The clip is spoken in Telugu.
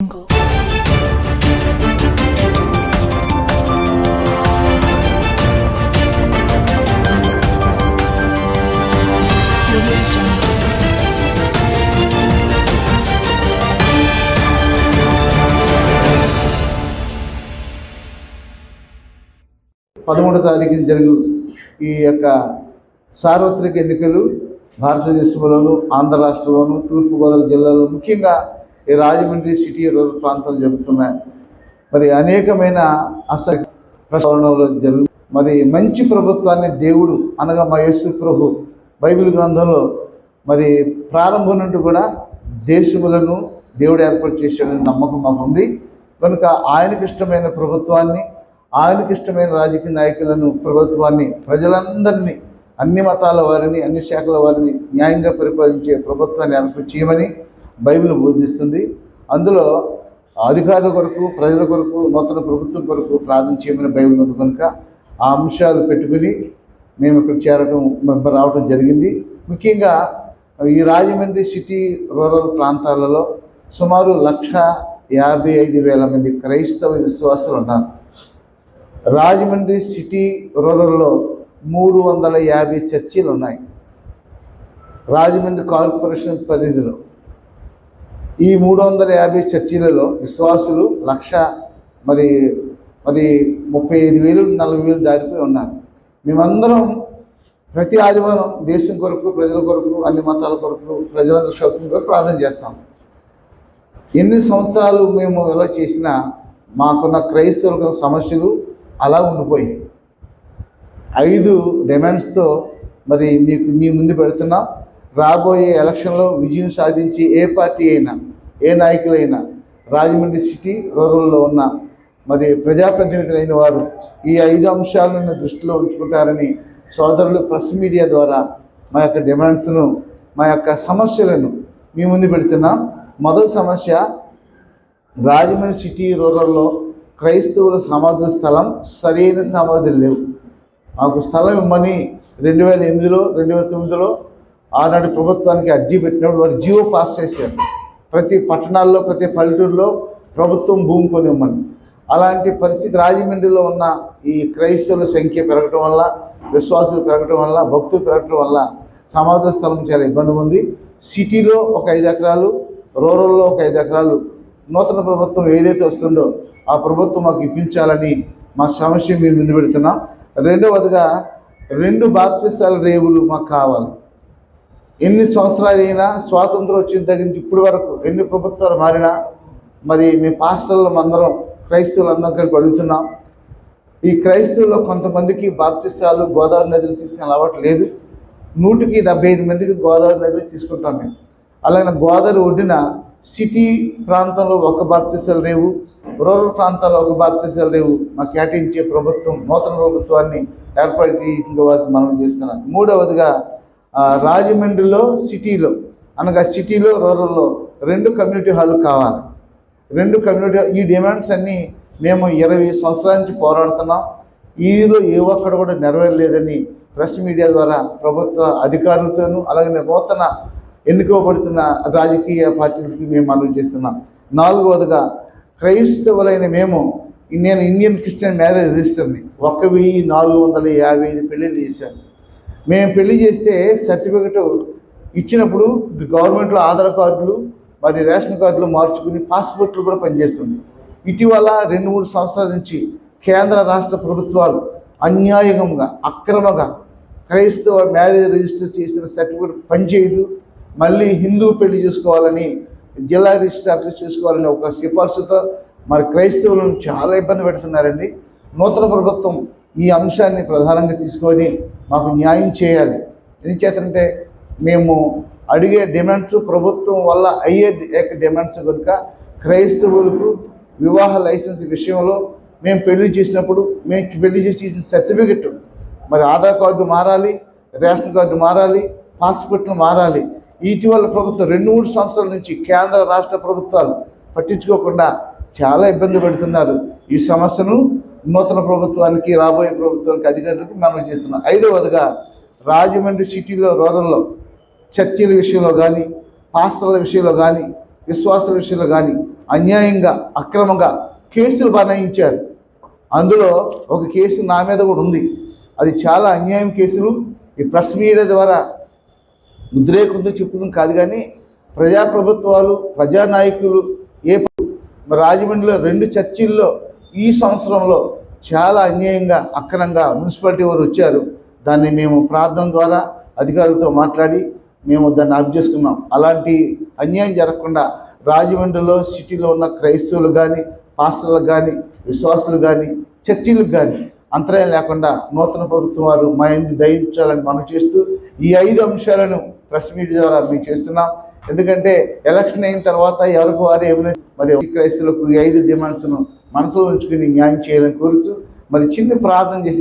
Jungle. పదమూడో తారీఖున జరుగు ఈ యొక్క సార్వత్రిక ఎన్నికలు భారతదేశంలోను ఆంధ్ర రాష్ట్రంలోను తూర్పుగోదావరి జిల్లాలో ముఖ్యంగా ఈ రాజమండ్రి సిటీ రూరల్ ప్రాంతాలు జరుగుతున్నాయి. మరి అనేకమైన అస ప్రస్తావనలో జరుగు మరి మంచి ప్రభుత్వాన్ని దేవుడు అనగా మా యేసు ప్రభు బైబిల్ గ్రంథంలో మరి ప్రారంభం నుండి కూడా దేశములను దేవుడు ఏర్పాటు చేశాడని నమ్మకం మాకు ఉంది కనుక ఆయనకి ఇష్టమైన ప్రభుత్వాన్ని ఆయనకి ఇష్టమైన రాజకీయ నాయకులను ప్రభుత్వాన్ని ప్రజలందరినీ అన్ని మతాల వారిని అన్ని శాఖల వారిని న్యాయంగా పరిపాలించే ప్రభుత్వాన్ని ఏర్పాటు చేయమని బైబిల్ బోధిస్తుంది. అందులో అధికారుల కొరకు ప్రజల కొరకు నూతన ప్రభుత్వం కొరకు ప్రార్థన చేయమని బైబిల్ ఉంది కనుక ఆ అంశాలు పెట్టుకుని మేము ఇక్కడ చేరడం రావడం జరిగింది. ముఖ్యంగా ఈ రాజమండ్రి సిటీ రూరల్ ప్రాంతాలలో సుమారు లక్ష యాభై ఐదు వేల మంది క్రైస్తవ విశ్వాసులు ఉన్నారు. రాజమండ్రి సిటీ రూరల్లో మూడు వందల యాభై చర్చీలు ఉన్నాయి. రాజమండ్రి కార్పొరేషన్ పరిధిలో ఈ మూడు వందల యాభై చర్చీలలో విశ్వాసులు లక్ష మరి మరి ముప్పై ఐదు వేలు నలభై వేలు దాటిపోయి ఉన్నారు. మేమందరం ప్రతి ఆదివారం దేశం కొరకు ప్రజల కొరకు అన్ని మతాల కొరకు ప్రజలందరూ సౌకర్యం కొరకు ప్రార్థన చేస్తాం. ఎన్ని సంవత్సరాలు మేము ఎలా చేసినా మాకున్న క్రైస్తవులకు సమస్యలు అలా ఉండిపోయాయి. ఐదు డిమాండ్స్తో మరి మీకు మీ ముందు పెడుతున్నాం. రాబోయే ఎలక్షన్లో విజయం సాధించి ఏ పార్టీ అయినా ఏ నాయకులైనా రాజమండ్రి సిటీ రూరల్లో ఉన్న మరి ప్రజాప్రతినిధులైన వారు ఈ ఐదు అంశాలను దృష్టిలో ఉంచుకుంటారని సోదరులు ప్రెస్ మీడియా ద్వారా మా యొక్క డిమాండ్స్ను మా యొక్క సమస్యలను మీ ముందు పెడుతున్నాం. మొదటి సమస్య రాజమండ్రి సిటీ రూరల్లో క్రైస్తవుల సమాధుల స్థలం సరైన సమాధులు లేవు. మాకు స్థలం ఇవ్వమని రెండు వేల ఎనిమిదిలో రెండు వేల తొమ్మిదిలో ఆనాడు ప్రభుత్వానికి అర్జీ పెట్టినప్పుడు వారు జియో పాస్ చేశారు. ప్రతి పట్టణాల్లో ప్రతి పల్లెటూరులో ప్రభుత్వం భూమి కొని ఇవ్వమని అలాంటి పరిస్థితి రాజమండ్రిలో ఉన్న ఈ క్రైస్తవుల సంఖ్య పెరగటం వల్ల విశ్వాసులు పెరగటం వల్ల భక్తులు పెరగటం వల్ల సమాధి స్థలం చాలా ఇబ్బంది ఉంది. సిటీలో ఒక ఐదు ఎకరాలు రూరల్లో ఒక ఐదు ఎకరాలు నూతన ప్రభుత్వం ఏదైతే వస్తుందో ఆ ప్రభుత్వం మాకు ఇప్పించాలని మా సమస్య మేము ముందు పెడుతున్నాం. రెండవదిగా రెండు బాప్తిస్తాల రేవులు మాకు కావాలి. ఎన్ని సంవత్సరాలు అయినా స్వాతంత్రం వచ్చిన దగ్గర నుంచి ఇప్పటి వరకు ఎన్ని ప్రభుత్వాలు మారినా మరి మీ పాస్టర్లు అందరం క్రైస్తవులు అందరం కలిపి అడుగుతున్నాం ఈ క్రైస్తవుల్లో కొంతమందికి బాప్తిస్తాలు గోదావరి నదులు తీసుకునే అలవాటు లేదు. నూటికి డెబ్బై ఐదు మందికి గోదావరి నదులు తీసుకుంటాం మేము. అలాగే గోదావరి ఒడ్డిన సిటీ ప్రాంతంలో ఒక బాప్తిస్తాలు లేవు రూరల్ ప్రాంతాల్లో ఒక బాప్తిస్తాలు లేవు. మాకు కేటాయించే ప్రభుత్వం నూతన ప్రభుత్వాన్ని ఏర్పాటు చేయించిన వారికి మనం చేస్తున్నాం. మూడవదిగా రాజమండ్రిలో సిటీలో అనగా సిటీలో రూరల్లో రెండు కమ్యూనిటీ హాల్ కావాలి. రెండు కమ్యూనిటీ ఈ డిమాండ్స్ అన్నీ మేము ఇరవై సంవత్సరాల నుంచి పోరాడుతున్నాం. ఈలో ఏ ఒక్కడు కూడా నెరవేరలేదని ప్రెస్ మీడియా ద్వారా ప్రభుత్వ అధికారులతోనూ అలాగే నూతన ఎన్నుకోబడుతున్న రాజకీయ పార్టీలకి మేము మనవి చేస్తున్నాం. నాలుగవదిగా క్రైస్తవులైన మేము నేను ఇండియన్ క్రిస్టియన్ మ్యారేజ్ రిజిస్టర్ని ఒక వెయ్యి నాలుగు వందల యాభై ఐదు పెళ్ళిళ్ళు చేశాను. మేము పెళ్ళి చేస్తే సర్టిఫికెట్ ఇచ్చినప్పుడు గవర్నమెంట్లో ఆధార్ కార్డులు మరి రేషన్ కార్డులు మార్చుకుని పాస్పోర్ట్లు కూడా పనిచేస్తుంది. ఇటీవల రెండు మూడు సంవత్సరాల నుంచి కేంద్ర రాష్ట్ర ప్రభుత్వాలు అన్యాయంగా అక్రమంగా క్రైస్తవ మ్యారేజ్ రిజిస్టర్ చేసిన సర్టిఫికెట్ పనిచేయదు. మళ్ళీ హిందూ పెళ్ళి చేసుకోవాలని జిల్లా రిజిస్టర్ ఆఫీస్ చేసుకోవాలని ఒక సిఫార్సుతో మరి క్రైస్తవులను చాలా ఇబ్బంది పెడుతున్నారండి. నూతన ప్రభుత్వం ఈ అంశాన్ని ప్రధానంగా తీసుకొని మాకు న్యాయం చేయాలి. ఎందుచేతంటే మేము అడిగే డిమాండ్స్ ప్రభుత్వం వల్ల అయ్యే డిమాండ్స్ కనుక క్రైస్తవులకు వివాహ లైసెన్స్ విషయంలో మేము పెళ్ళి చేసినప్పుడు మేము పెళ్ళి చేసి ఇచ్చిన సర్టిఫికెట్ మరి ఆధార్ కార్డు మారాలి రేషన్ కార్డు మారాలి పాస్పోర్ట్లు మారాలి. ఇటీవల ప్రభుత్వం రెండు మూడు సంవత్సరాల నుంచి కేంద్ర రాష్ట్ర ప్రభుత్వాలు పట్టించుకోకుండా చాలా ఇబ్బంది పడుతున్నారు. ఈ సమస్యను నూతన ప్రభుత్వానికి రాబోయే ప్రభుత్వానికి అధికారులకు మనం చేస్తున్నాం. ఐదవదిగా రాజమండ్రి సిటీలో రూరల్లో చర్చిల విషయంలో కానీ పాస్టర్ల విషయంలో కానీ విశ్వాసుల విషయంలో కానీ అన్యాయంగా అక్రమంగా కేసులు బనాయించారు. అందులో ఒక కేసు నా మీద కూడా ఉంది. అది చాలా అన్యాయం కేసులు. ఈ ప్రెస్ మీడియా ద్వారా ఉద్రేకంతో చెప్పుతుంది కాదు కానీ ప్రజాప్రభుత్వాలు ప్రజానాయకులు ఏ రాజమండ్రిలో రెండు చర్చిల్లో ఈ సంవత్సరంలో చాలా అన్యాయంగా అక్రమంగా మున్సిపాలిటీ వారు వచ్చారు. దాన్ని మేము ప్రార్థన ద్వారా అధికారులతో మాట్లాడి మేము దాన్ని ఆఫ్ చేసుకున్నాం. అలాంటి అన్యాయం జరగకుండా రాజమండ్రిలో సిటీలో ఉన్న క్రైస్తవులు కానీ పాస్టర్లకు కానీ విశ్వాసులు కానీ చర్చిలకు కానీ అంతరాయం లేకుండా నూతన ప్రభుత్వం వారు మా ఇంటి దయించాలని మనం చేస్తూ ఈ ఐదు అంశాలను ప్రెస్ మీట్ ద్వారా మేము చేస్తున్నాం. ఎందుకంటే ఎలక్షన్ అయిన తర్వాత ఎవరికి వారు ఏమైనా మరి క్రైస్తవులకు ఈ ఐదు డిమాండ్స్ను మనసులో ఉంచుకుని న్యాయం చేయాలని కోరుస్తూ మరి చిన్న ప్రార్థన చేసి